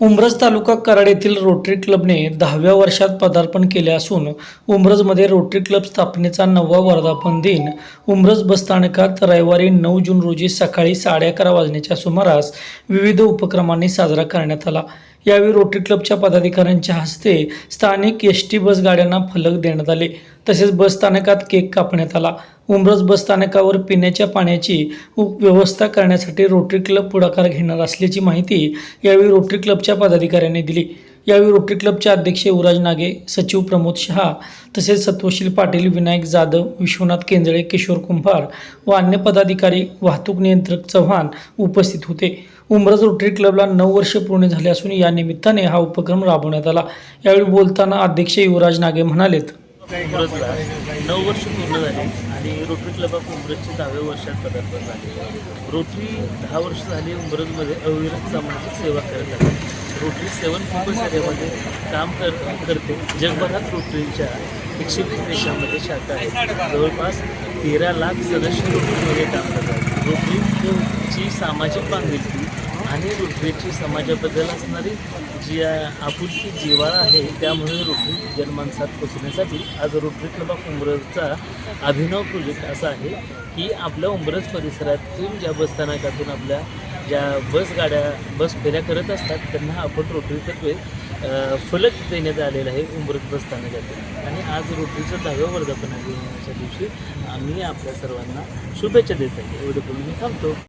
उमरज तालुका कराड येथील रोटरी क्लबने दहाव्या वर्षात पदार्पण केले असून उमरजमध्ये रोटरी क्लब स्थापनेचा नववा वर्धापन दिन उमरज बसस्थानकात रविवारी नऊ जून रोजी सकाळी साडे अकरा वाजण्याच्या सुमारास विविध उपक्रमांनी साजरा करण्यात आला. यावेळी रोटरी क्लबच्या पदाधिकाऱ्यांच्या हस्ते स्थानिक एस टी बस गाड्यांना फलक देण्यात आले. तसेच बसस्थानकात केक कापण्यात आला. उमरज बसस्थानकावर पिण्याच्या पाण्याची व्यवस्था करण्यासाठी रोटरी क्लब पुढाकार घेणार असल्याची माहिती यावेळी रोटरी क्लबच्या पदाधिकाऱ्यांनी दिली. यावेळी रोटरी क्लबचे अध्यक्ष युवराज नागे सचिव प्रमोद शहा तसेच सत्वशील पाटील विनायक जाधव विश्वनाथ केंजळे किशोर कुंभार व अन्य पदाधिकारी वाहतूक नियंत्रक चव्हाण उपस्थित होते. उमरज रोटरी क्लबला नऊ वर्ष पूर्ण झाले असून या निमित्ताने हा उपक्रम राबवण्यात आला. यावेळी बोलताना अध्यक्ष युवराज नागे म्हणालेत. उमरजला नऊ वर्ष पूर्ण झाले आणि रोटरी क्लब ऑफ उमरजचे दहाव्या वर्षात पदार्पण झाले. रोटरी दहा वर्ष झाली उमरजमध्ये अविरत सामाजिक सेवा करत आहे. रोटरी सेवन फोकस एरियामध्ये काम कर करते. जगभरात रोटरीच्या एकशे वीस देशांमध्ये शाखा आहेत. जवळपास तेरा लाख सदस्य रोटरीमध्ये काम करतात. रोटरीची सामाजिक बांधिलकी आणि रोटरीची समाजाबद्दल असणारी जी आपुलकी जिव्हाळा आहे त्यामुळे रोटरी जनमानसात पोचण्यासाठी आज रोटरी क्लब ऑफ उमरजचा अभिनव प्रोजेक्ट असा आहे की आपल्या उमरज परिसरातील ज्या बसस्थानकातून आपल्या ज्या बस गाड्या बस फेऱ्या करत असतात त्यांना आपण रोटरीतर्फे फलक देण्यात आलेला आहे उमरत बस स्थानकातून. आणि आज रोटरीचं दहाव्या वर्धापन दिनाच्या दिवशी आम्ही आपल्या सर्वांना शुभेच्छा देत आहे. एवढे बोलून मी थांबतो.